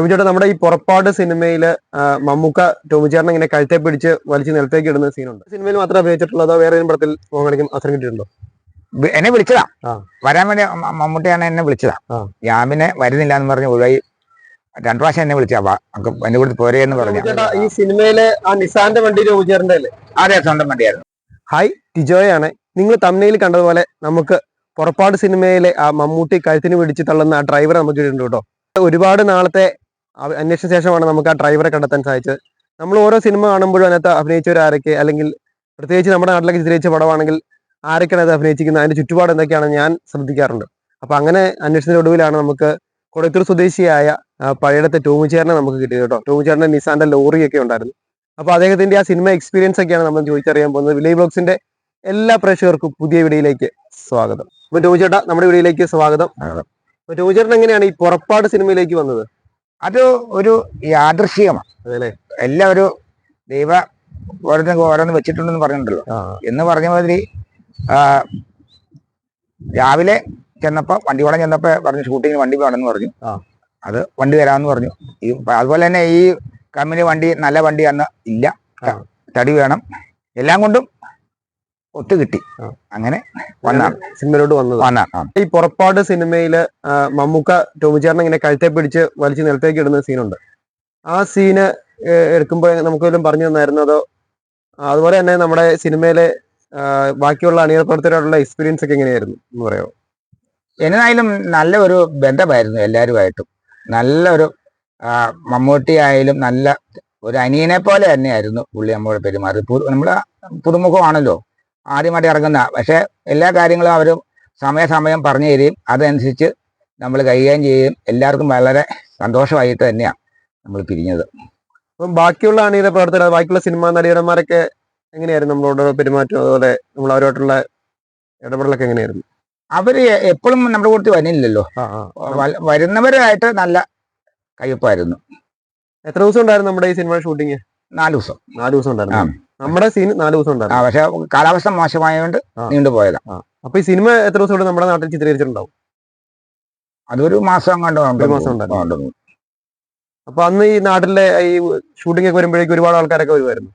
ടോമിച്ചേട്ടാ നമ്മുടെ ഈ പുറപ്പാട് സിനിമയിൽ മമ്മൂക്ക ടോമിച്ചേട്ടനെ ഇങ്ങനെ കഴുത്തെ പിടിച്ച് വലിച്ചു നിലത്തേക്ക് ഇടുന്ന സീനുണ്ട്. സിനിമയിൽ മാത്രമേ അഭിനയിച്ചിട്ടുള്ളൂ അതോ വേറെ ഏതെങ്കിലും പടത്തിൽ മോഹൻ കാണിക്കും അവസരം കിട്ടിയിട്ടുണ്ടോ? എന്നെ വിളിച്ചതാ. വരാൻ വേണ്ടി മമ്മൂട്ടിയാണ് എന്നെ വിളിച്ചതാ. യാമിനെ വരുന്നില്ല എന്ന് പറഞ്ഞ് ഒഴിവായി രണ്ടു പ്രാവശ്യം എന്നെ വിളിച്ചാ എന്റെ കൂടെ പോരേ എന്ന് പറഞ്ഞു ഈ സിനിമയിലെ ആ നിസാന്റെ വണ്ടി ടോമിച്ചേട്ടന്റെ അല്ലേ? അതെ സ്വന്തം വണ്ടിയായിരുന്നു. ഹായ് ടിജോയാണ്. നിങ്ങൾ തമ്മിൽ കണ്ടതുപോലെ നമുക്ക് പുറപ്പാട് സിനിമയിലെ ആ മമ്മൂട്ടി കഴുത്തിന് പിടിച്ച് തള്ളുന്ന ആ ഡ്രൈവർ നമുക്ക് കേട്ടോ. ഒരുപാട് നാളത്തെ അ- അന്വേഷണ ശേഷമാണ് നമുക്ക് ആ ഡ്രൈവറെ കണ്ടെത്താൻ സാധിച്ചത്. നമ്മൾ ഓരോ സിനിമ കാണുമ്പോഴും അതിനകത്ത് അഭിനയിച്ചവർ ആരൊക്കെ അല്ലെങ്കിൽ പ്രത്യേകിച്ച് നമ്മുടെ നാട്ടിലേക്ക് ചിത്രീകരിച്ച പടമാണെങ്കിൽ ആരൊക്കെയാണ് അത് അഭിനയിച്ചിരിക്കുന്നത് അതിന്റെ ചുറ്റുപാട് എന്തൊക്കെയാണ് ഞാൻ ശ്രദ്ധിക്കാറുണ്ട്. അപ്പൊ അങ്ങനെ അന്വേഷണത്തിന്റെ ഒടുവിലാണ് നമുക്ക് കൊടത്തൂർ സ്വദേശിയായ പഴയടത്തെ ടോമുചേരനെ നമുക്ക് കിട്ടിയത് കേട്ടോ. ടോമുചേരന്റെ നിസാന്റെ ലോറിയൊക്കെ ഉണ്ടായിരുന്നു. അപ്പൊ അദ്ദേഹത്തിന്റെ ആ സിനിമ എക്സ്പീരിയൻസ് ഒക്കെയാണ് നമ്മൾ ചോദിച്ചറിയാൻ പോകുന്നത്. വിലയ് ബ്ലോഗ്സിന്റെ എല്ലാ പ്രേക്ഷകർക്കും പുതിയ വീഡിയോയിലേക്ക് സ്വാഗതം. അപ്പൊ ടോമുചേട്ടാ നമ്മുടെ വീഡിയോയിലേക്ക് സ്വാഗതം. ടോമുചേട്ടൻ എങ്ങനെയാണ് ഈ പുറപ്പാട് സിനിമയിലേക്ക് വന്നത്? അത് ഒരു യാദൃശികമാണ് എല്ലാം ഒരു ദൈവ ഓരോന്ന് ഓരോന്ന് വെച്ചിട്ടുണ്ടെന്ന് പറഞ്ഞിട്ടുണ്ടല്ലോ. എന്ന് പറഞ്ഞ മാതിരി രാവിലെ ചെന്നപ്പോ വണ്ടി വളം ചെന്നപ്പോ പറഞ്ഞു ഷൂട്ടിങ്ങിന് വണ്ടി വേണമെന്ന് പറഞ്ഞു. അത് വണ്ടി തരാമെന്ന് പറഞ്ഞു. ഈ അതുപോലെ തന്നെ ഈ കമ്പനി വണ്ടി നല്ല വണ്ടി അന്ന് ഇല്ല. തടി വേണം. എല്ലാം കൊണ്ടും ഒത്തു കിട്ടി. അങ്ങനെ സിനിമയിലോട്ട് വന്നത്. ഈ പുറപ്പാട് സിനിമയിൽ മമ്മൂക്ക ടോമിച്ചേട്ടനെ ഇങ്ങനെ കഴുത്തെ പിടിച്ച് വലിച്ചു നിലത്തേക്ക് ഇടുന്ന സീനുണ്ട്. ആ സീന് എടുക്കുമ്പോൾ നമുക്ക് വല്ലതും പറഞ്ഞു തന്നായിരുന്നു? അതോ അതുപോലെ തന്നെ നമ്മുടെ സിനിമയിലെ ബാക്കിയുള്ള അണിയർ പ്രവർത്തകരോടുള്ള എക്സ്പീരിയൻസ് ഒക്കെ എങ്ങനെയായിരുന്നു? എന്ന് പറയാമോ? എന്നായാലും നല്ല ഒരു ബന്ധമായിരുന്നു എല്ലാവരുമായിട്ടും നല്ലൊരു മമ്മൂട്ടി ആയാലും നല്ല ഒരു അനിയനെ പോലെ തന്നെയായിരുന്നു പുള്ളി നമ്മുടെ പെരുമാറി നമ്മുടെ പുതുമുഖമാണല്ലോ. ആദ്യമായിട്ട് ഇറങ്ങുന്ന പക്ഷെ എല്ലാ കാര്യങ്ങളും അവർ സമയസമയം പറഞ്ഞു തരികയും അതനുസരിച്ച് നമ്മൾ കൈകാര്യം ചെയ്യുകയും എല്ലാവർക്കും വളരെ സന്തോഷമായിട്ട് തന്നെയാണ് നമ്മൾ പിരിഞ്ഞത്. അപ്പം ബാക്കിയുള്ള അണിയർ പ്രവർത്തകർ ബാക്കിയുള്ള സിനിമാ നടിയന്മാരൊക്കെ എങ്ങനെയായിരുന്നു നമ്മളോട് പെരുമാറ്റം? അതുപോലെ നമ്മൾ അവരോടുള്ള ഇടപെടലൊക്കെ എങ്ങനെയായിരുന്നു? അവർ എപ്പോഴും നമ്മുടെ കൂട്ടത്തിൽ വരുന്നില്ലല്ലോ വരുന്നവരായിട്ട് നല്ല കയ്യൊപ്പായിരുന്നു. എത്ര ദിവസം ഉണ്ടായിരുന്നു നമ്മുടെ ഈ സിനിമ ഷൂട്ടിങ്? നാല് ദിവസം. നാല് ദിവസം ഉണ്ടായിരുന്നു. നമ്മുടെ സീൻ നാല് ദിവസം ഉണ്ടായിരുന്നു. പക്ഷെ കാലാവസ്ഥ മോശമായതുകൊണ്ട് നീണ്ടു നീണ്ടുപോയതാ അപ്പൊ ഈ സിനിമ എത്ര ദിവസം കൊണ്ട് നമ്മുടെ നാട്ടിൽ ചിത്രീകരിച്ചിട്ടുണ്ടാവും? അതൊരു മാസം കണ്ടു മാസം ഉണ്ടായിരുന്നു. അപ്പൊ അന്ന് ഈ നാട്ടിലെ ഈ ഷൂട്ടിംഗ് ഒക്കെ വരുമ്പോഴേക്കും ഒരുപാട് ആൾക്കാരൊക്കെ വരുമായിരുന്നു.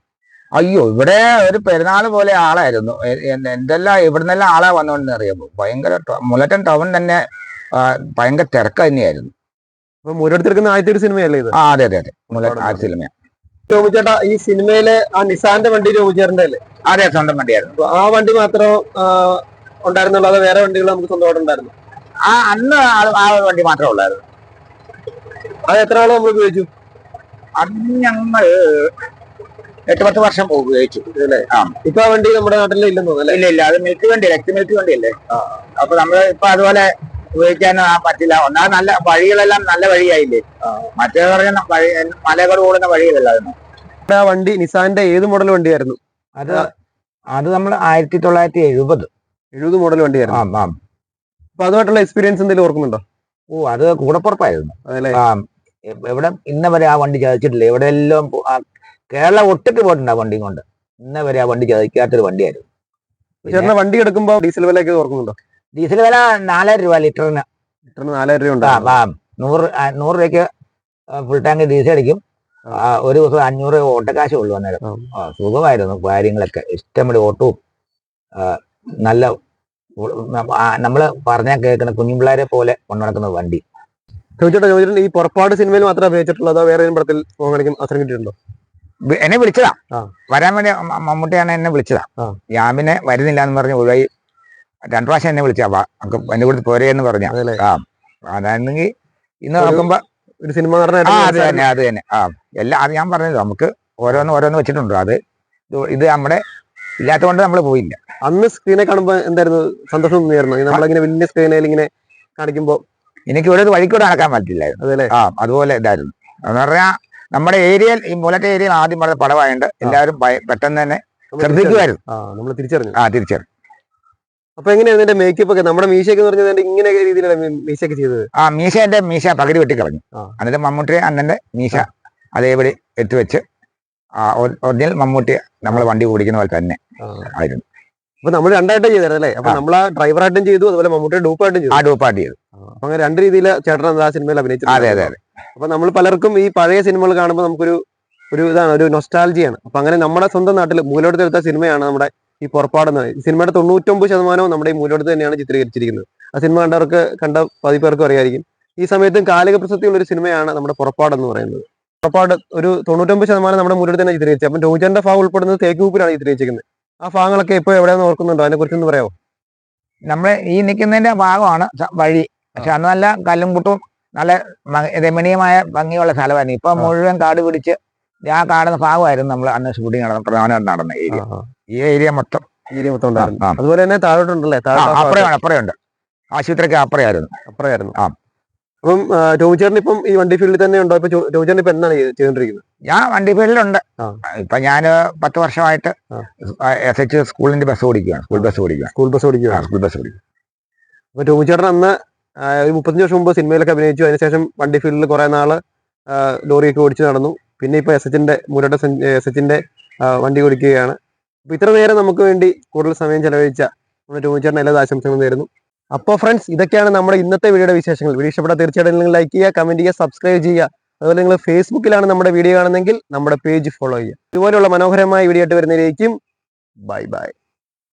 അയ്യോ ഇവിടെ ഒരു പെരുന്നാൾ പോലെ ആളായിരുന്നു. എന്തെല്ലാം ഇവിടുന്നെല്ലാം ആളെ വന്നോണ്ടെന്ന് അറിയാമോ? ഭയങ്കര മുലറ്റൻ ടൗൺ തന്നെ ഭയങ്കര തിരക്ക് തന്നെയായിരുന്നു. അപ്പൊ മുരടുത്തിരിക്കുന്ന ആദ്യത്തെ ഒരു സിനിമയല്ലേ ഇത്? ആ അതെ അതെ അതെ. മുലറ്റൻ ആ ഒരുപാട് ടോമിച്ചേട്ടാ ഈ സിനിമയിലെ ആ നിസാന്റെ വണ്ടി അല്ലേ അതെ സ്വന്തം വണ്ടിയായിരുന്നു. ആ വണ്ടി മാത്രം ഉണ്ടായിരുന്നുള്ളൂ അതോ വേറെ വണ്ടികൾ നമുക്ക് സ്വന്തമായിട്ട് ഉണ്ടായിരുന്നു? ആ അന്ന് ആ- വണ്ടി മാത്രമേ ഉള്ളായിരുന്നു. അത് എത്ര ആളും നമ്മൾ ഉപയോഗിച്ചു? അന്ന് ഞങ്ങൾ എട്ട് പത്ത് വർഷം ഉപയോഗിച്ചു. അല്ലേ ഇപ്പൊ ആ വണ്ടി നമ്മുടെ നാട്ടിൽ ഇല്ലെന്ന് തോന്നുന്നു അല്ലേ? ഇല്ല ഇല്ല അത് മിൽക്ക് വണ്ടി ലക്ഷ്മി മിൽക്ക് വണ്ടിയല്ലേ? അപ്പൊ നമ്മൾ ഇപ്പൊ അതുപോലെ ഉപയോഗിക്കാൻ പറ്റില്ല. ഒന്നാമത് നല്ല വഴികളെല്ലാം നല്ല വഴിയായില്ലേ? മറ്റേ പറഞ്ഞ വഴി മലകൾ കൂടുന്ന വഴികളല്ലായിരുന്നു ആ വണ്ടി നിസാന്റെ ഏത് മോഡൽ വണ്ടിയായിരുന്നു? അത് അത് നമ്മൾ ആയിരത്തി തൊള്ളായിരത്തി എഴുപത്. എഴുപത് മോഡൽ വണ്ടിയായിരുന്നു. അപ്പൊ അതുമായിട്ടുള്ള എക്സ്പീരിയൻസ് എന്തെങ്കിലും ഓർക്കുന്നുണ്ടോ? ഓ അത് കൂടപ്പുറപ്പായിരുന്നു. എവിടെ ഇന്ന വരെ ആ വണ്ടി ചതിച്ചിട്ടില്ല. എവിടെയെല്ലാം കേരളം ഒട്ടിട്ട് പോയിട്ടുണ്ട് ആ വണ്ടിയും കൊണ്ട്. ഇന്ന വരെ ആ വണ്ടി ചതിക്കാത്തൊരു വണ്ടിയായിരുന്നു. ചേർന്ന വണ്ടി എടുക്കുമ്പോൾ ഡീസൽ വിലയൊക്കെ ഓർക്കുന്നുണ്ടോ? ഡീസൽ വില നാലായിരം രൂപ ലിറ്ററിന്. ലിറ്ററിന് നാലായിരം രൂപ ആ, ഉണ്ടായിരുന്നു ആ, നൂറ് ആ, നൂറ് രൂപയ്ക്ക് ഫുൾ ടാങ്ക് ഡീസൽ അടിക്കും. ആ, ഒരു ദിവസം അഞ്ഞൂറ് ഓട്ടക്കാശേ ഉള്ളൂ അന്നേരം. ആ. ആ, സുഖമായിരുന്നു കാര്യങ്ങളൊക്കെ. ഇഷ്ടംപോലെ ഓട്ടവും ആ, നല്ല ഉ- ആ, നമ്മൾ പറഞ്ഞാൽ കേൾക്കുന്ന കുഞ്ഞുപിള്ളേരെ പോലെ കൊണ്ടുനടക്കുന്ന വണ്ടി. ചോദിച്ചോട്ടെ ചോദിച്ചിട്ടുണ്ട്. ഈ പുറപ്പാട് സിനിമയിൽ മാത്രമേ അഭിനയിച്ചിട്ടുള്ളൂ അതോ വേറെ ഏതെങ്കിലും പടത്തിൽ മോഹൻ കാണിക്കും അവസരം കിട്ടിയിട്ടുണ്ടോ? വി- എന്നെ വിളിച്ചതാ. ആ. വരാൻ വേണ്ടി മ- മമ്മൂട്ടിയാണ് എന്നെ വിളിച്ചതാ. ആ. പിന്നെ വരുന്നില്ല എന്ന് പറഞ്ഞ് ഒഴിവായി രണ്ടു പ്രാവശ്യം എന്നെ വിളിച്ചാ നമുക്ക് എന്റെ കൂടെ പോരേ എന്ന് പറഞ്ഞ. ആ അതാണെങ്കിൽ ഇന്ന് നോക്കുമ്പോ ഒരു സിനിമ ആ അത് തന്നെ അത് തന്നെ ആ എല്ലാം അത് ഞാൻ പറഞ്ഞത് നമുക്ക് ഓരോന്ന് ഓരോന്ന് വെച്ചിട്ടുണ്ട്. അത് ഇത് നമ്മുടെ നമ്മുടെ ഇല്ലാത്തതുകൊണ്ട് നമ്മൾ പോയില്ല. അന്ന് സ്ക്രീനെ കാണുമ്പോ എന്തായിരുന്നു? സന്തോഷം തോന്നിയായിരുന്നു? നമ്മളിങ്ങനെ വലിയ സ്ക്രീനിൽ ഇങ്ങനെ കാണിക്കുമ്പോ? എനിക്ക് ഒരു വഴിക്കൂടെ നടക്കാൻ പറ്റില്ലായിരുന്നു. ആ അതുപോലെ ഇതായിരുന്നു. എന്ന് പറഞ്ഞാൽ നമ്മുടെ ഏരിയയിൽ ഈ മൂലത്തെ ഏരിയയിൽ ആദ്യം പറഞ്ഞ പടമായതുകൊണ്ട് എല്ലാവരും പെട്ടെന്ന് തന്നെ ശ്രദ്ധിക്കുമായിരുന്നു. ആ നമ്മൾ തിരിച്ചറിഞ്ഞു. ആ തിരിച്ചറിഞ്ഞു. അപ്പൊ എങ്ങനെയാണ് മേക്കപ്പ് ഒക്കെ? നമ്മുടെ മീശയൊക്കെ എന്ന് പറഞ്ഞത് ഇങ്ങനെ രീതിയിലാണ് മീശയൊക്കെ ചെയ്തത്. ആ മീശ എന്റെ മീശ പകുതി വെട്ടിക്കളഞ്ഞു. ആ. എന്നിട്ട് മമ്മൂട്ടി അണ്ണന്റെ മീശ അതേപടി എത്തി വെച്ച് ഒറിജിനൽ മമ്മൂട്ടി നമ്മൾ വണ്ടി ഓടിക്കുന്ന പോലെ തന്നെ ആയിരുന്നു. അപ്പൊ നമ്മൾ രണ്ടായിട്ടും ചെയ്തായിരുന്നു അല്ലേ? അപ്പൊ. നമ്മൾ ആ ഡ്രൈവറായിട്ടും ചെയ്തു അതുപോലെ മമ്മൂട്ടി ഡൂപ്പായിട്ടും ചെയ്തു. ആ ഡൂപ്പായിട്ട് ചെയ്തു. അപ്പൊ അങ്ങനെ രണ്ട് രീതിയിൽ ചേട്ടൻ ആ സിനിമയിൽ അഭിനയിച്ചു അതെ അതെ അതെ. അപ്പൊ നമ്മൾ പലർക്കും ഈ പഴയ സിനിമകൾ കാണുമ്പോൾ നമുക്കൊരു ഒരു ഇതാണ് ഒരു നൊസ്റ്റാലജിയാണ് അപ്പൊ അങ്ങനെ നമ്മുടെ സ്വന്തം നാട്ടിൽ മൂലോടത്ത് എടുത്ത സിനിമയാണ് നമ്മുടെ ഈ പുറപ്പാടെന്ന് പറയുന്നത്. സിനിമയുടെ തൊണ്ണൂറ്റൊമ്പത് ശതമാനവും നമ്മുടെ ഈ മൂലോടത്ത് തന്നെയാണ് ചിത്രീകരിച്ചിരിക്കുന്നത്. ആ സിനിമ കണ്ടവർക്ക് കണ്ട പതി പേർക്കും അറിയായിരിക്കും. ഈ സമയത്തും കാലിക പ്രസക്തിയുള്ള ഒരു സിനിമയാണ് നമ്മുടെ പുറപ്പാട് എന്ന് പറയുന്നത്. പുറപ്പാട് ഒരു തൊണ്ണൂറ്റൊമ്പത് ശതമാനം നമ്മുടെ മൂലോടത്ത് തന്നെ ചിത്രീകരിച്ചത്. അപ്പം രോജന്റെ ഭാഗം ഉൾപ്പെടുന്നത് തേക്കുകൂപ്പിലാണ് ചിത്രീകരിച്ചിരിക്കുന്നത്. ആ ഭാഗങ്ങളൊക്കെ ഇപ്പോൾ എവിടെയാണെന്ന് ഓർക്കുന്നുണ്ടോ? അതിനെ കുറിച്ചൊന്ന് പറയാമോ? നമ്മൾ ഈ നിൽക്കുന്നതിന്റെ ഭാഗമാണ് വഴി. പക്ഷെ അന്ന് നല്ല കല്ലും കുട്ടും നല്ല രമണീയമായ ഭംഗിയുള്ള സ്ഥലമായിരുന്നു. ഇപ്പൊ മുഴുവൻ കാട് പിടിച്ച് ആ കാണുന്ന ഭാഗമായിരുന്നു നമ്മൾ അന്ന് ഷൂട്ടിംഗ് നടന്ന പ്രധാനമായിട്ട് നടന്ന ഏരിയ ഈ ഏരിയ മൊത്തം. ഏരിയ മൊത്തം ഉണ്ടായിരുന്നു. അതുപോലെ തന്നെ താഴോട്ടുണ്ടല്ലേ? അപ്പുറയാണ് അപ്പുറയുണ്ട് ആശുപത്രിക്ക് അപ്പുറയായിരുന്നു. അപ്പുറയായിരുന്നു ആ. അപ്പം ടോമിച്ചേട്ടൻ ഇപ്പം ഈ വണ്ടി ഫീൽഡിൽ തന്നെ ഉണ്ടോ? ഇപ്പൊ ടോമിച്ചേട്ടൻ ഇപ്പൊ എന്താണ് ചെയ്തോണ്ടിരിക്കുന്നത്? ഞാൻ വണ്ടി ഫീൽഡിലുണ്ട്. ഇപ്പൊ ഞാൻ പത്ത് വർഷമായിട്ട്. എസ് എച്ച് സ്കൂളിന്റെ ബസ് ഓടിക്കുകയാണ് സ്കൂൾ ബസ് ഓടിക്കുക സ്കൂൾ ബസ് ഓടിക്കുക സ്കൂൾ ബസ് ഓടിക്കുക അപ്പൊ ടോമിച്ചേട്ടൻ അന്ന് ഒരു മുപ്പത്തഞ്ച് വർഷം മുമ്പ് സിനിമയിലൊക്കെ അഭിനയിച്ചു. അതിനുശേഷം വണ്ടി ഫീൽഡിൽ കുറെ നാൾ ലോറിയൊക്കെ ഓടിച്ച് നടന്നു. പിന്നെ ഇപ്പൊ എസ് മുരട മുരട്ട എസ് എച്ചിന്റെ വണ്ടി കൊടുക്കുകയാണ് അപ്പോൾ ഇത്ര നേരം നമുക്ക് വേണ്ടി കൂടുതൽ സമയം ചെലവഴിച്ച നമ്മുടെ ടോമിച്ചേട്ടൻ എല്ലാ ആശംസകളും നേരുന്നു. അപ്പോൾ ഫ്രണ്ട്സ് ഇതൊക്കെയാണ് നമ്മുടെ ഇന്നത്തെ വീഡിയോയുടെ വിശേഷങ്ങൾ. വീഡിയോ ഇഷ്ടപ്പെട്ടാൽ തീർച്ചയായിട്ടും നിങ്ങൾ ലൈക്ക് ചെയ്യുക കമന്റ് ചെയ്യുക സബ്സ്ക്രൈബ് ചെയ്യുക. അതുപോലെ നിങ്ങൾ ഫേസ്ബുക്കിലാണ് നമ്മുടെ വീഡിയോ കാണുന്നതെങ്കിൽ നമ്മുടെ പേജ് ഫോളോ ചെയ്യുക. ഇതുപോലെയുള്ള മനോഹരമായ വീഡിയോ ആയിട്ട് വരുന്നതിലേക്കും ബൈ ബൈ